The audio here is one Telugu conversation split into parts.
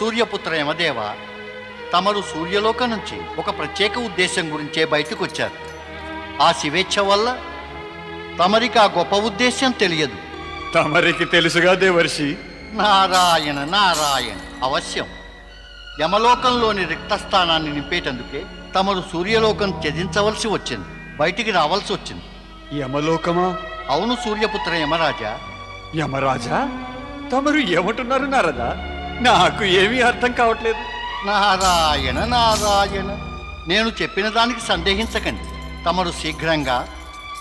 సూర్యపుత్ర యమదేవ తమరు సూర్యలోకం నుంచి ఒక ప్రత్యేక ఉద్దేశం గురించే బయటకు వచ్చారు. ఆ శివేచ్ఛ వల్ల తమరికి ఆ గొప్ప ఉద్దేశం తెలియదు. తమరికి తెలుసుగా దేవర్షి? నారాయణ నారాయణ అవశ్యం. యమలోకంలోని రిక్త స్థానాన్ని నింపేటందుకే తమరు సూర్యలోకం త్యజించవలసి వచ్చింది. బయటికి రావాల్సి వచ్చింది. యమలోకమా? అవును సూర్యపుత్ర యమరాజా. యమరాజా? తమరు ఏమంటున్నారు నారదా? నాకు ఏమీ అర్థం కావట్లేదు. నారాయణ నారాయణ. నేను చెప్పిన దానికి సందేహించకండి. తమరు శీఘ్రంగా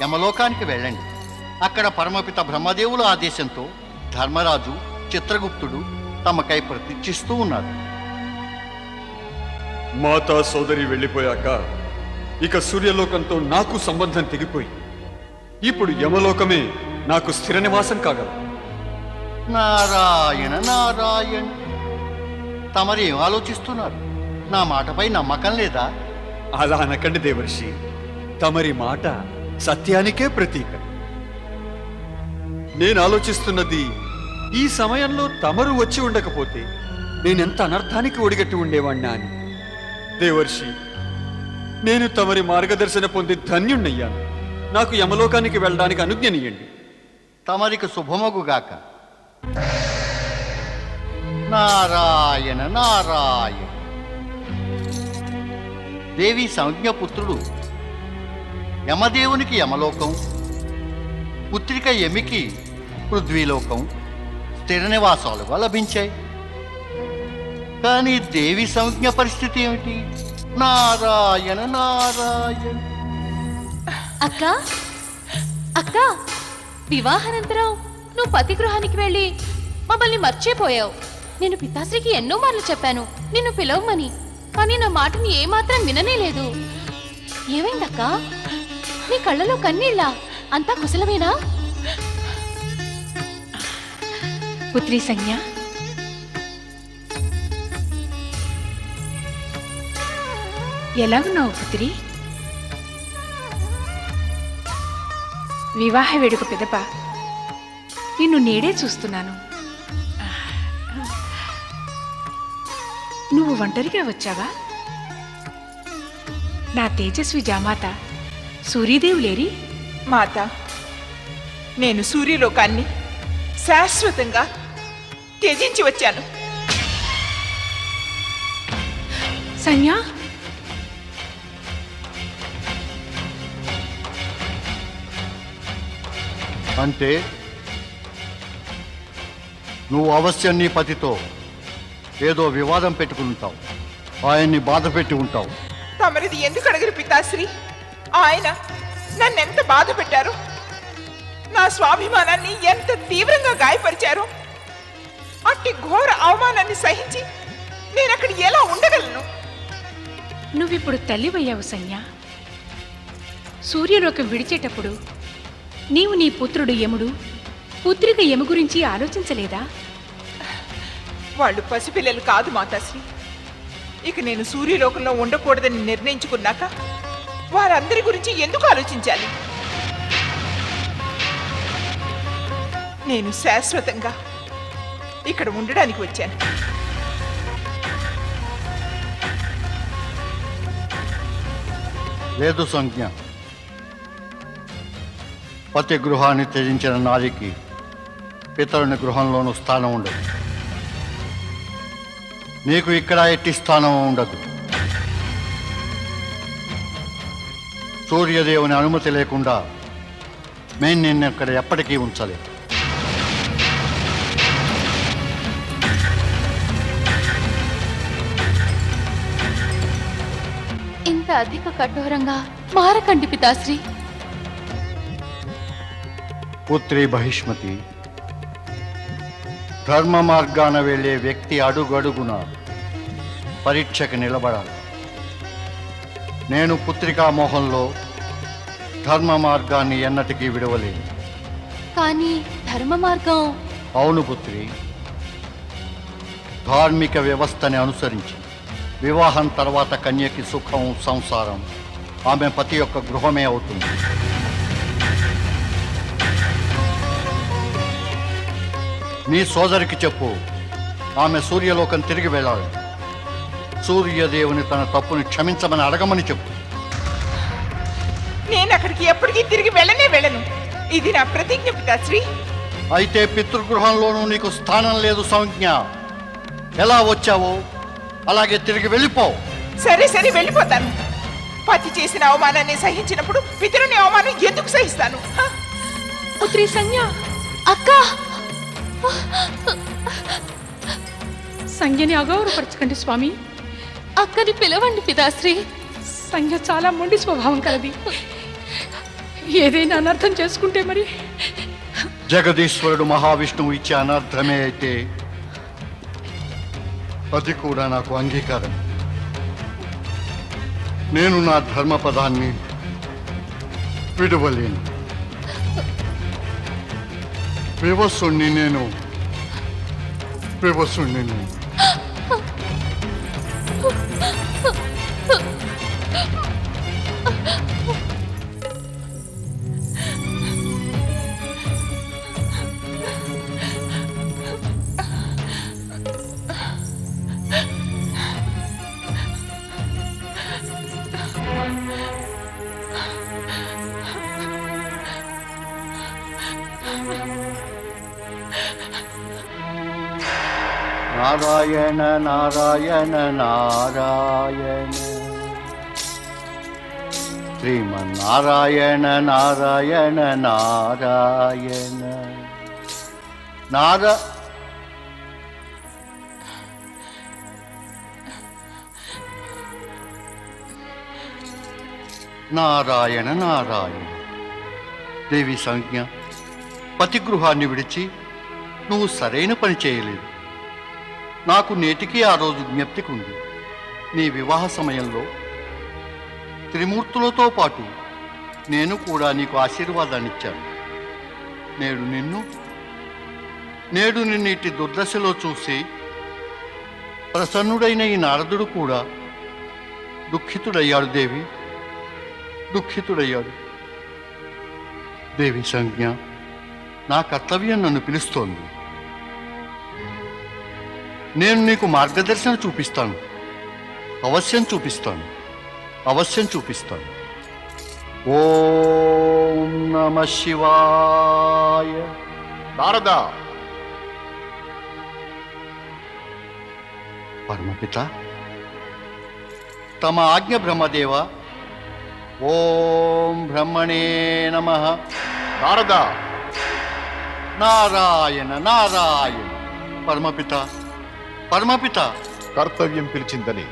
యమలోకానికి వెళ్ళండి. అక్కడ పరమపిత బ్రహ్మదేవుల ఆదేశంతో ధర్మరాజు చిత్రగుప్తుడు తమకై ప్రతిష్ఠిస్తూ ఉన్నారు. మాతా సోదరి వెళ్ళిపోయాక ఇక సూర్యలోకంతో నాకు సంబంధం తెగిపోయి ఇప్పుడు యమలోకమే నాకు స్థిర నివాసం కాగలదు. నారాయణ నారాయణ. తమరు ఏం ఆలోచిస్తున్నారు? నా మాటపై నమ్మకం లేదా? అలా అనకండి దేవర్షి. తమరి మాట సత్యానికే ప్రతీక. నేను ఆలోచిస్తున్నది ఈ సమయంలో తమరు వచ్చి ఉండకపోతే నేనెంత అనర్థానికి ఒడిగట్టి ఉండేవాణ్ణా అని. దేవర్షి నేను తమరి మార్గదర్శన పొంది ధన్యుణ్ణయ్యాను. నాకు యమలోకానికి వెళ్ళడానికి అనుజ్ఞనియండి. తమరికి శుభమగుగాక. నారాయణ నారాయణ. దేవి సంజ్ఞపుత్రుడు యమదేవునికి యమలోకం పుత్రిక యమికి పృథ్వీలోకం స్థిర నివాసాలుగా లభించాయి. కానీ దేవి సంజ్ఞ పరిస్థితి ఏమిటి? నారాయణ నారాయణ. అక్క అక్క వివాహానంతరం నువ్వు పతి గృహానికి వెళ్ళి మమ్మల్ని మర్చిపోయావు. నేను పితాశ్రీకి ఎన్నో మార్లు చెప్పాను. నిన్ను పిలవమని. కానీ నా మాటని ఏమాత్రం విననే లేదు. ఏమైందక్క? నీ కళ్ళలో కన్నీళ్ళ? అంతా కుశలమేనా? పుత్రి సంజ్ఞ. ఎలాగున్నావు పుత్రి? వివాహ వేడుక పెదప. నిన్ను నేడే చూస్తున్నాను. నువ్వు ఒంటరిగా వచ్చావా? నా తేజస్వి జామాత సూర్యదేవి లేరి మాత నేను సూర్యలోకాన్ని శాశ్వతంగా త్యజించి వచ్చాను. సంజ్ఞ అంటే నువ్వు అవశ్యం నీ పతితో ఏదో వివాదం పెట్టుకుని ఉంటావు. ఆయన్ని బాధ పెట్టి ఉంటావు. తమరిది ఎందుకు అడగరు పితాశ్రీ? ఆయన నన్నెంత బాధ పెట్టారు? నా స్వాభిమానాన్ని ఎంత తీవ్రంగా గాయపరిచారు? అట్టి ఘోర అవమానాన్ని సహించి నేను అక్కడ ఎలా ఉండగలను? నువ్విప్పుడు తల్లివయ్యావు సంజ్ఞ సూర్యలోకం విడిచేటప్పుడు నీవు నీ పుత్రుడు యముడు. పుత్రిక యము గురించి ఆలోచించలేదా? వాళ్ళు పసిపిల్లలు కాదు మాతాశ్రీ. ఇక నేను సూర్యలోకంలో ఉండకూడదని నిర్ణయించుకున్నాక వారందరి గురించి ఎందుకు ఆలోచించాలి? నేను శాశ్వతంగా ఇక్కడ ఉండడానికి వచ్చాను. లేదు సంజ్ఞ. పతి గృహాన్ని త్యజించిన నారికి పితరుని గృహంలోనూ స్థానం ఉండదు. నీకు ఇక్కడ ఎట్టి స్థానం ఉండదు. సూర్యదేవుని అనుమతి లేకుండా మేము నిన్ను ఇక్కడ ఎప్పటికీ ఉంచలేదు. ఇంత అధిక కఠోరంగా మారకండి పితాశ్రీ. పుత్రి బహిష్మతి ధర్మ మార్గాన వెళ్ళే వ్యక్తి అడుగడుగున పరీక్షకు నిలబడాలి. నేను పుత్రికా మోహంలో ధర్మ మార్గాన్ని ఎన్నటికీ విడవలేను. కానీ ధర్మ మార్గం? అవును పుత్రి. ధార్మిక వ్యవస్థని అనుసరించి వివాహం తర్వాత కన్యకి సుఖం సంసారం ఆమె పతి యొక్క గృహమే అవుతుంది. నీ సోదరికి చెప్పు. ఆమె సూర్యలోకం తిరిగి వెళ్ళాలి. సూర్యదేవుని తన తప్పుని క్షమించమని అడగమని చెప్పు. నేను అక్కడికి ఎప్పటికీ తిరిగి వెళ్ళనే వెళ్ళను. ఇది నా ప్రతిజ్ఞ పితాశ్రీ అయితే పితృగృహంలోనూ నీకు స్థానం లేదు సంజ్ఞ. ఎలా వచ్చావో అలాగే తిరిగి వెళ్ళిపో. సరే సరే వెళ్ళిపోతాను. పతి చేసిన అవమానాన్ని సహించినప్పుడు పితరుని అవమానం ఎందుకు సహిస్తాను? పుత్రి సంజ్ఞ అక్క! సంజ్ఞని అగౌరవపరచకండి స్వామి. అక్కని పిలవండి పితాశ్రీ. సంజ్ఞ చాలా మొండి స్వభావం కలది. ఏదైనా అనర్థం చేసుకుంటే మరి. జగదీశ్వరుడు మహావిష్ణువు ఇచ్చే అనర్థమే అయితే అది కూడా నాకు అంగీకారం. నేను నా ధర్మపదాన్ని విడవలేను. వివసుణ్ణి నేను. వివసుణ్ణి నేను. నారాయణ నారాయణ నారాయణ. శ్రీమన్నారాయణ నారాయణ నారాయణ. నారా నారాయణ నారాయణ. దేవి సంజ్ఞ పతిగృహాన్ని విడిచి నువ్వు సరైన పని చేయలేదు. నాకు నేటికి ఆ రోజు జ్ఞప్తికి ఉంది నీ వివాహ సమయంలో త్రిమూర్తులతో పాటు నేను కూడా నీకు ఆశీర్వాదాన్ని ఇచ్చాను నేడు నిన్ను నేడు నిన్ను ఇట్టి దుర్దశలో చూసి ప్రసన్నుడైన ఈ నారదుడు కూడా దుఃఖితుడయ్యాడు దేవి దుఃఖితుడయ్యాడు. దేవి సంజ్ఞ నా కర్తవ్యం నన్ను పిలుస్తోంది. నేను నీకు మార్గదర్శనం చూపిస్తాను. అవశ్యం చూపిస్తాను. అవశ్యం చూపిస్తాను. ఓం నమ శివాయ. నారద. పరమపిత. తమ ఆజ్ఞ బ్రహ్మదేవ. ఓం బ్రహ్మణే నమ. నారద. నారాయణ నారాయణ. పరమపిత. పరమపిత. కర్తవ్యం పిలిచిందని.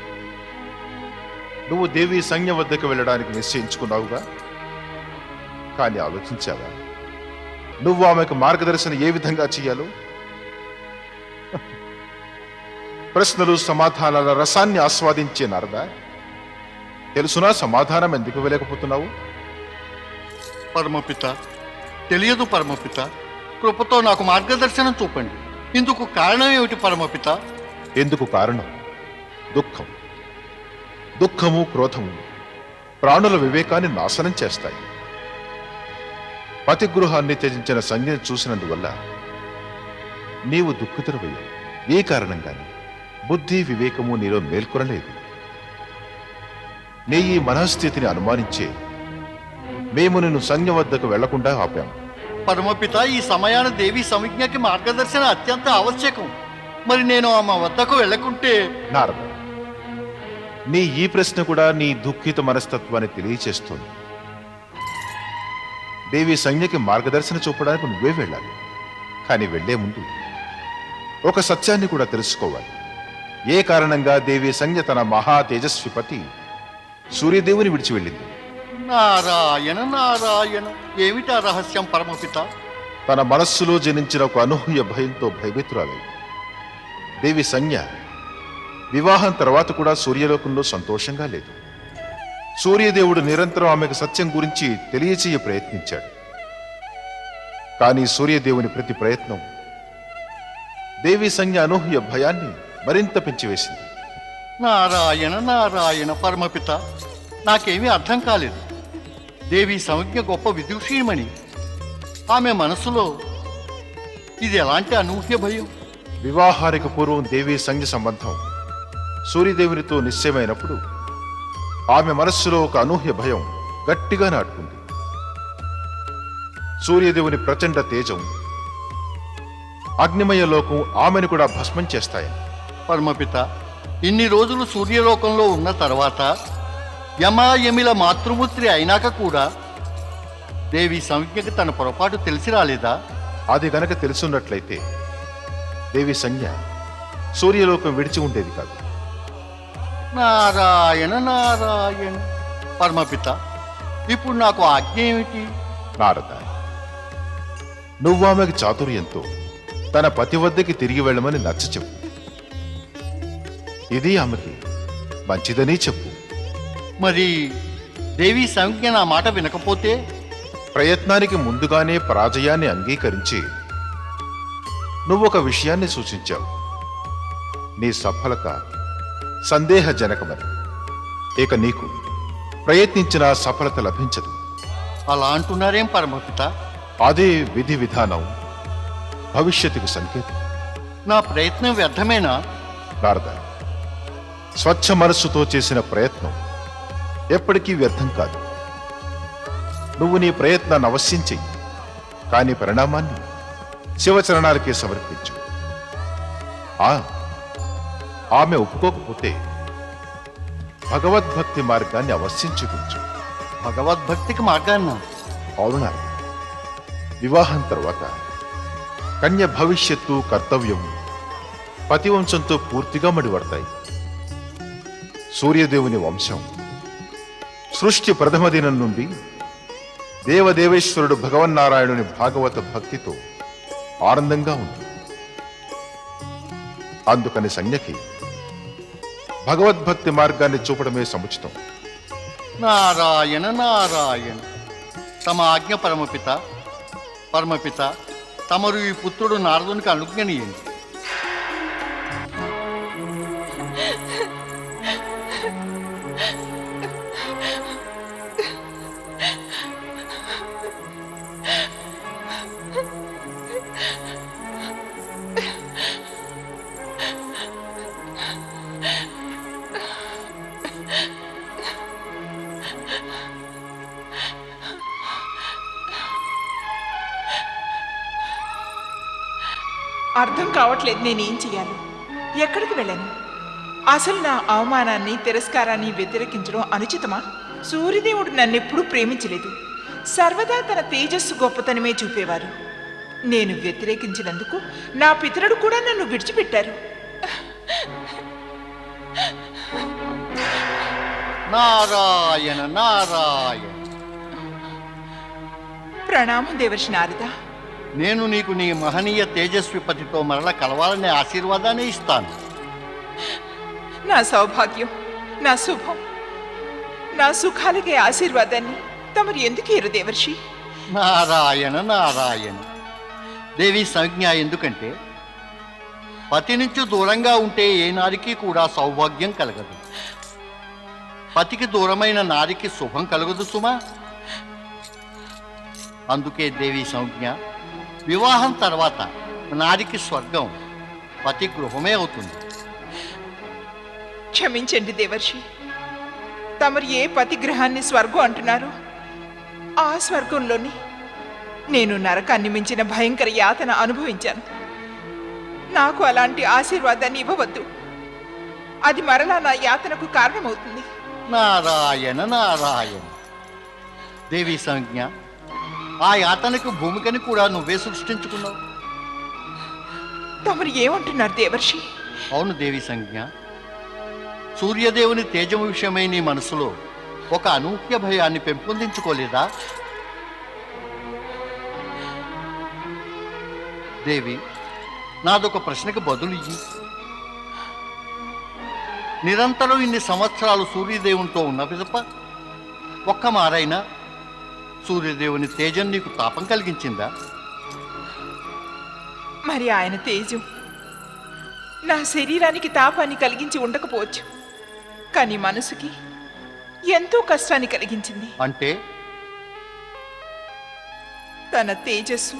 నువ్వు దేవి సంజ్ఞ వద్దకు వెళ్ళడానికి నిశ్చయించుకున్నావుగా? కానీ ఆలోచించావా? నువ్వు ఆమెకు మార్గదర్శనం ఏ విధంగా చేయాలో? ప్రశ్నలు సమాధానాల రసాన్ని ఆస్వాదించే నారదా? తెలుసునా సమాధానం ఎందుకు ఇవ్వలేకపోతున్నావు పరమపిత తెలియదు పరమపిత. కృపతో నాకు మార్గదర్శనం చూపండి. ఇందుకు కారణం ఏమిటి పరమపిత? ఎందుకు కారణం? దుఃఖం. దుఃఖము క్రోధము ప్రాణుల వివేకాన్ని నాశనం చేస్తాయి. పతిగృహాన్ని త్యజించిన సంజ్ఞను చూసినందువల్ల నీవు దుఃఖితుడవయ్యావు ఏ కారణంగానే? బుద్ధి వివేకము నీలో మేల్కొనలేదు. నీ ఈ మనఃస్థితిని అనుమానించే మేము నిన్ను సంజ్ఞ వద్దకు వెళ్ళకుండా ఆపాము పరమపిత ఈ సమయాన దేవి సంజ్ఞకి మార్గదర్శన అత్యంత ఆవశ్యకం. మరి నేను ఆమె వద్దకు వెళ్ళకుంటే? నారద నీ ఈ ప్రశ్న కూడా నీ దుఃఖిత మనస్తత్వాన్ని తెలియచేస్తోంది. దేవి సంజ్ఞకి మార్గదర్శనం చూపడానికి నువ్వే వెళ్ళాలి. కానీ వెళ్ళే ముందు ఒక సత్యాన్ని కూడా తెలుసుకోవాలి. ఏ కారణంగా దేవి సంజ్ఞ తన మహా తేజస్వి పతి సూర్యదేవుని విడిచి వెళ్ళింది? నారాయణ నారాయణ ఏమిటా రహస్యం పరమపిత? తన మనస్సులో జనించిన ఒక అనూహ్య భయంతో భయభీతురాలై దేవి సంజ్ఞ వివాహం తర్వాత కూడా సూర్యలోకంలో సంతోషంగా లేదు. సూర్యదేవుడు నిరంతరం ఆమెకు సత్యం గురించి తెలియచేయ ప్రయత్నించాడు. కానీ సూర్యదేవుని ప్రతి ప్రయత్నం దేవి సంజ్ఞ అనూహ్య భయాన్ని మరింత పెంచివేసింది. నారాయణ నారాయణ పరమపిత నాకేమీ అర్థం కాలేదు. దేవి సంజ్ఞ గొప్ప విదూషీమణి. ఆమె మనసులో ఇది ఎలాంటి అనూహ్య భయం? వివాహానికి పూర్వం దేవి సంధ్య సంబంధం. సూర్యదేవునితో నిశ్చయమైనప్పుడు ఆమె మనస్సులో ఒక అనూహ్య భయం గట్టిగా నాటుకుంది. సూర్యదేవుని ప్రచండ తేజం అగ్నిమయ లోకం ఆమెను కూడా భస్మం చేస్తాయని. పరమపిత ఇన్ని రోజులు సూర్యలోకంలో ఉన్న తర్వాత యమాయమిల మాతృమూర్తి అయినాక కూడా దేవి సంజ్ఞకి తన పొరపాటు తెలిసి రాలేదా? అది గనక తెలుసున్నట్లయితే దేవి సంజ్ఞ సూర్యలోకం విడిచి ఉండేది కాదు. నారాయణ నారాయణ పరమపిత ఇప్పుడు నాకు ఆజ్ఞ ఏమిటి? నారద నువ్వామెకి చాతుర్యంతో తన పతి వద్దకి తిరిగి వెళ్ళమని నచ్చ చెప్పు. ఇది ఆమెకి మంచిదని చెప్పు. మరి దేవి సంజ్ఞ నా మాట వినకపోతే? ప్రయత్నానికి ముందుగానే పరాజయాన్ని అంగీకరించి నువ్వు ఒక విషయాన్ని సూచించావు. నీ సఫలత సందేహజనకమని ఇక నీకు ప్రయత్నించిన సఫలత లభించదు. అలా అంటున్నారేం పరమపిత? అదే విధి విధానం భవిష్యత్తుకు సంకేతం. నా ప్రయత్నం వ్యర్థమేనా? నారద స్వచ్ఛ మనస్సుతో చేసిన ప్రయత్నం ఎప్పటికీ వ్యర్థం కాదు. నువ్వు నీ ప్రయత్నాన్ని అవశ్యం చెయ్యి కానీ పరిణామాన్ని శివచరణాలకే సమర్పించు. ఆ ఆమె ఒప్పుకోకపోతే భగవద్భక్తి మార్గాన్ని అవశ్యం చూపించు భగవద్భక్తికి మార్గాన్న? అవును? వివాహం తర్వాత కన్య భవిష్యత్తు కర్తవ్యం పతివంశంతో పూర్తిగా మడిపడతాయి. సూర్యదేవుని వంశం సృష్టి ప్రథమ దినం నుండి దేవదేవేశ్వరుడు భగవన్నారాయణుని భాగవత భక్తితో ఆనందంగా ఉంది అందుకని సంజ్ఞకి భగవద్భక్తి మార్గాన్ని చూపడమే సముచితం. నారాయణ నారాయణ. తమ ఆజ్ఞ పరమపిత పరమపిత తమరు ఈ పుత్రుడు నారదునికి అనుజ్ఞనీయండి కావట్లేదు నేనేం చెయ్యాలి? ఎక్కడికి వెళ్ళాను? అసలు నా అవమానాన్ని తిరస్కారాన్ని వ్యతిరేకించడం అనుచితమా? సూర్యదేవుడు నన్నెప్పుడూ ప్రేమించలేదు. సర్వదా తన తేజస్సు గొప్పతనమే చూపేవారు. నేను వ్యతిరేకించినందుకు నా పితరుడు కూడా నన్ను విడిచిపెట్టారు. నారాయణ నారాయణ. ప్రణామం దేవర్షి నారద. నేను నీకు నీ మహనీయ తేజస్వి పతితో మరల కలవాలనే ఆశీర్వాదాన్ని ఇస్తాను. నా సౌభాగ్యం నా శుభం నా సుఖాలకే ఆశీర్వాదాన్ని తమరు ఎందుకు ఇరు దేవర్షి? నారాయణ నారాయణ. దేవి సంజ్ఞ ఎందుకంటే పతి నుంచి దూరంగా ఉంటే ఏ నారికి కూడా సౌభాగ్యం కలగదు. పతికి దూరమైన నారికి శుభం కలగదు సుమా. అందుకే దేవి సంజ్ఞ వివాహం తర్వాత నారికి స్వర్గం పతి గృహమే అవుతుంది. క్షమించండి దేవర్షి. తమరు ఏ పతిగ్రహాన్ని స్వర్గం అంటున్నారు ఆ స్వర్గంలోని నేను నరకాన్ని మించిన భయంకర యాతన అనుభవించాను. నాకు అలాంటి ఆశీర్వాదాన్ని ఇవ్వవద్దు. అది మరలా నా యాతనకు కారణమవుతుంది. నారాయణ నారాయణ. దేవి సంజ్ఞ ఆ యాతనకు భూమికని కూడా నువ్వే సృష్టించుకున్నావు. తమరు ఏమంటున్నారు దేవర్షి? అవును దేవి సంజ్ఞ. సూర్యదేవుని తేజము విషయమై నీ మనసులో ఒక అనూహ్య భయాన్ని పెంపొందించుకోలేదా? దేవి నాదొక ప్రశ్నకు బదులు ఇయ్యి నిరంతరం ఇన్ని సంవత్సరాలు సూర్యదేవునితో ఉన్న పిదప ఒక్క మారైనా సూర్యదేవుని తేజం నీకు తాపం కలిగించిందా? మరి ఆయన తేజం. నా శరీరానికి తాపాన్ని కలిగించి ఉండకపోవచ్చు. కానీ మనసుకి ఎంతో కష్టాన్ని కలిగించింది. అంటే? తన తేజస్సు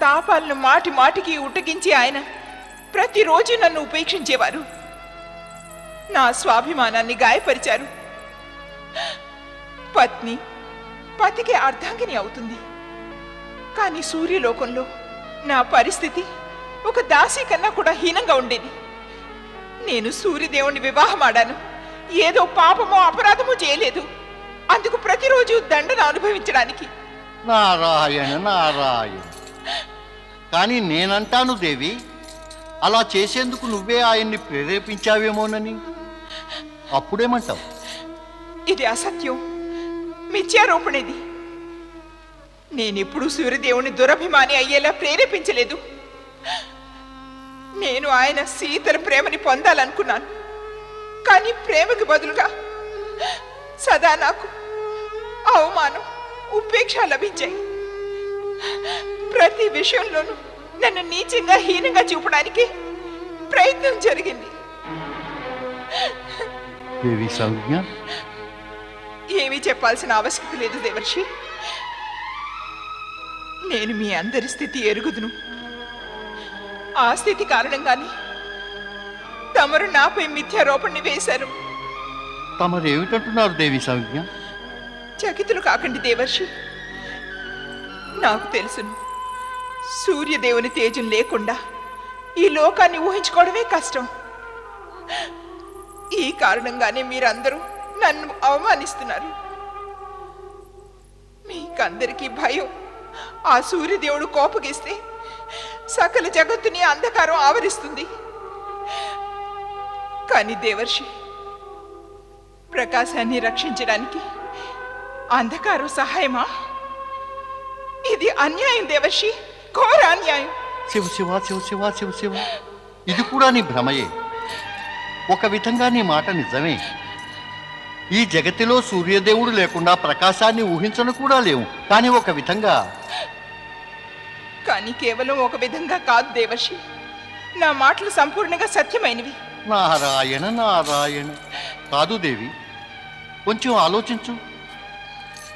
తాపాలను మాటి మాటికి ఉటకించి ఆయన ప్రతిరోజు నన్ను ఉపేక్షించేవారు. నా స్వాభిమానాన్ని గాయపరిచారు. పత్ని పతికి అర్ధాంగిని అవుతుంది. కానీ సూర్యలోకంలో నా పరిస్థితి ఒక దాసి కన్నా కూడా హీనంగా ఉండేది. నేను సూర్యదేవుని వివాహమాడాను. ఏదో పాపమో అపరాధమో చేయలేదు. అందుకు ప్రతిరోజు దండన అనుభవించడానికి. నారాయణ నారాయణ. కానీ నేనంటాను దేవి అలా చేసేందుకు నువ్వే ఆయన్ని ప్రేరేపించావేమోనని. అప్పుడేమంటావు? ఇది అసత్యం. మిథ్యారోపణిది నేనెప్పుడు సూర్యదేవుని దురభిమాని అయ్యేలా ప్రేరేపించలేదు. నేను ఆయన సీతల ప్రేమని పొందాలనుకున్నాను. కానీ ప్రేమకి బదులుగా సదా నాకు అవమానం ఉపేక్ష లభించాయి. ప్రతి విషయంలోనూ నన్ను నీచంగా హీనంగా చూపడానికి ప్రయత్నం జరిగింది. దేవి సంజ్ఞ? ఏమీ చెప్పాల్సిన ఆవశ్యకత లేదు దేవర్షి. నేను మీ అందరి స్థితి ఎరుగుదును. ఆ స్థితి కారణంగానే తమరు నాపై మిథ్యారోపణని వేశారు. తమరేమిటంటున్నారు దేవి సంజ్ఞ చకితులు కాకండి దేవర్షి. నాకు తెలుసును సూర్యదేవుని తేజం లేకుండా ఈ లోకాన్ని ఊహించుకోవడమే కష్టం. ఈ కారణంగానే మీరందరూ నన్ను అవమానిస్తున్నారు. మీకందరికీ భయం. ఆ సూర్యదేవుడు కోపగిస్తే సకల జగత్తుని అంధకారం ఆవరిస్తుంది. కానీ దేవర్షి ప్రకాశాన్ని రక్షించడానికి అంధకారం సహాయమా? ఇది అన్యాయం దేవర్షి ఘోర అన్యాయం. శివ శివ శివ శివ శివ శివ. ఇది కూడా నీ భ్రమయే. ఒక విధంగా నీ మాట నిజమే. ఈ జగతిలో సూర్యదేవుడు లేకుండా ప్రకాశాన్ని ఊహించను కూడా లేవు. కానీ ఒక విధంగా కానీ కేవలం ఒక విధంగా కాదు దేవర్షి. నా మాటలు సంపూర్ణంగా సత్యమైనవి. నారాయణ నారాయణ. కాదు దేవి కొంచెం ఆలోచించు.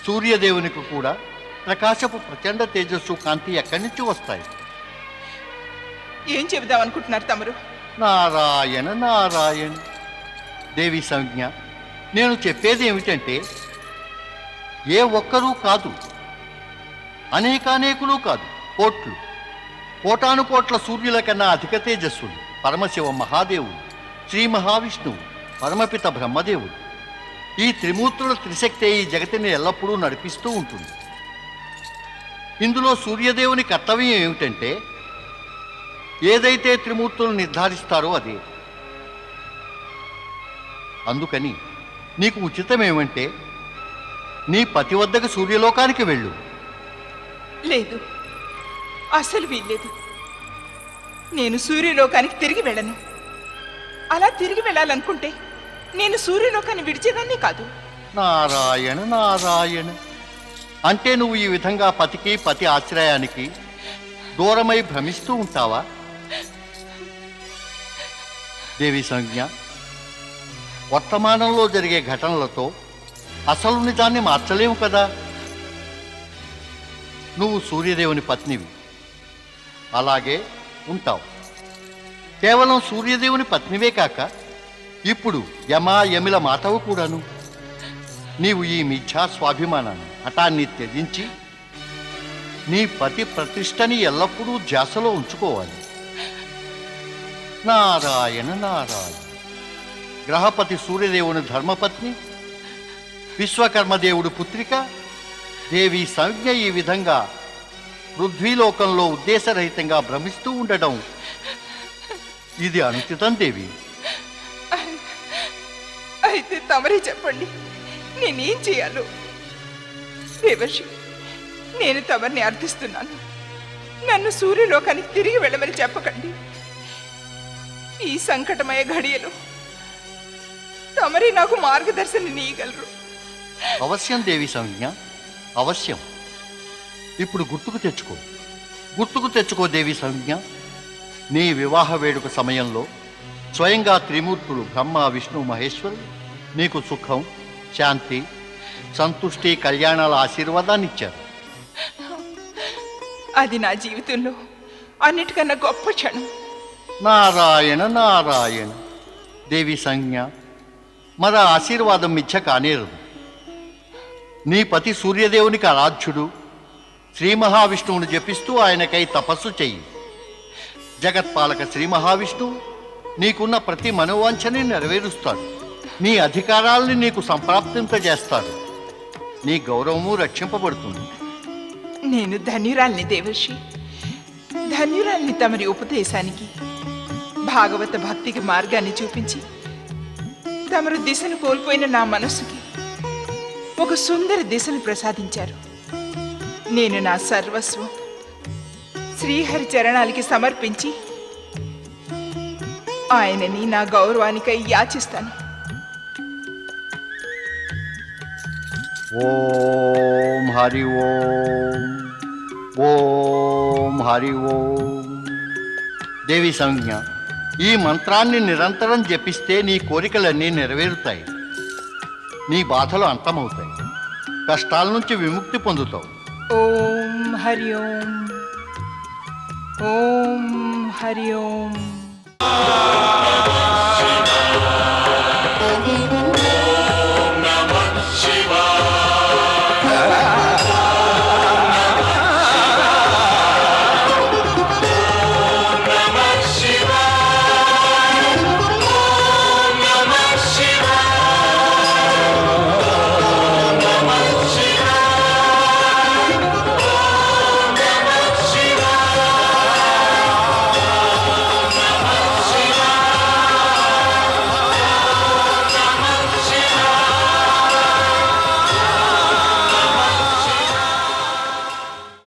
సూర్యదేవునికి కూడా ప్రకాశపు ప్రచండ తేజస్సు కాంతి ఎక్కడి నుంచి వస్తాయి? ఏం చెబుదాం అనుకుంటున్నారు తమరు? నారాయణ నారాయణ. దేవి సంజ్ఞ నేను చెప్పేది ఏమిటంటే ఏ ఒక్కరూ కాదు అనేకానేకులు కాదు కోట్లు కోటాను కోట్ల సూర్యుల కన్నా అధిక తేజస్సులు పరమశివ మహాదేవుడు శ్రీ మహావిష్ణువు పరమపిత బ్రహ్మదేవుడు. ఈ త్రిమూర్తుల త్రిశక్తే ఈ జగతిని ఎల్లప్పుడూ నడిపిస్తూ ఉంటుంది. ఇందులో సూర్యదేవుని కర్తవ్యం ఏమిటంటే ఏదైతే త్రిమూర్తులు నిర్ధారిస్తారో అదే. అందుకని నీకు ఉచితమేమంటే నీ పతి వద్దకు సూర్యలోకానికి వెళ్ళు. లేదు. అసలు వీల్లేదు. నేను సూర్యలోకానికి తిరిగి వెళ్ళను. అలా తిరిగి వెళ్ళాలనుకుంటే నేను సూర్యలోకాన్ని విడిచేదాన్ని కాదు. నారాయణ నారాయణ. అంటే నువ్వు ఈ విధంగా పతికి పతి ఆశ్రయానికి దూరమై భ్రమిస్తూ ఉంటావా? దేవి సంజ్ఞ వర్తమానంలో జరిగే ఘటనలతో అసలు నిజాన్ని మార్చలేము కదా. నువ్వు సూర్యదేవుని పత్నివి. అలాగే ఉంటావు. కేవలం సూర్యదేవుని పత్నివే కాక ఇప్పుడు యమా యమిల మాతవు కూడాను. నీవు ఈ మిథ్యా స్వాభిమానాన్ని హఠాన్ని త్యజించి నీ పతి ప్రతిష్టని ఎల్లప్పుడూ ధ్యాసలో ఉంచుకోవాలి. నారాయణ నారాయణ. గ్రహపతి సూర్యదేవుని ధర్మపత్ని విశ్వకర్మదేవుడు పుత్రిక దేవి సంజ్ఞ ఈ విధంగా పృథ్వీలోకంలో ఉద్దేశరహితంగా భ్రమిస్తూ ఉండటం. ఇది అనుచితం దేవి. అయితే తమరే చెప్పండి నేనేం చేయాలో? దేవర్షి నేను తమరిని అర్థిస్తున్నాను. నన్ను సూర్యలోకానికి తిరిగి వెళ్ళమని చెప్పకండి. ఈ సంకటమయ ఘడియలో తమరే నాకు మార్గదర్శనం నీయగలరు. అవశ్యం దేవి సంజ్ఞ అవశ్యం. ఇప్పుడు గుర్తుకు తెచ్చుకో గుర్తుకు తెచ్చుకో దేవి సంజ్ఞ. నీ వివాహ వేడుక సమయంలో స్వయంగా త్రిమూర్తులు బ్రహ్మ విష్ణు మహేశ్వరులు నీకు సుఖం శాంతి సంతుష్టి కళ్యాణాల ఆశీర్వాదాన్ని ఇచ్చారు. అది నా జీవితంలో అన్నిటికన్నా గొప్ప క్షణం. నారాయణ నారాయణ. దేవి సంజ్ఞ మర ఆశీర్వాదం మిచ్చ కానేరదు నీ పతి సూర్యదేవునికి ఆరాధ్యుడు. శ్రీ మహావిష్ణువుని జపిస్తూ ఆయనకై తపస్సు చెయ్యి. జగత్పాలక శ్రీ మహావిష్ణువు నీకున్న ప్రతి మనోవాంఛని నెరవేరుస్తాడు. నీ అధికారాల్ని నీకు సంప్రాప్తింపజేస్తాడు. నీ గౌరవము రక్షింపబడుతుంది. నేను ధన్యురాల్ని దేవర్షి. ధన్యురాల్ని తమరి ఉపదేశానికి భాగవత భక్తికి మార్గాన్ని చూపించి తమరు దిశను కోల్పోయిన నా మనస్సుకి ఒక సుందర దిశను ప్రసాదించారు. నేను నా సర్వస్వం శ్రీహరి చరణాలకి సమర్పించి ఆయనని నా గౌరవానికై యాచిస్తాను. ఓం హరి ఓం ఓం హరి ఓం. దేవి సంజ్ఞ. ఈ మంత్రాన్ని నిరంతరం జపిస్తే నీ కోరికలన్నీ నెరవేరుతాయి. నీ బాధలు అంతమవుతాయి. కష్టాల నుంచి విముక్తి పొందుతావు. ఓం హరి ఓం. ఓం హరి ఓం.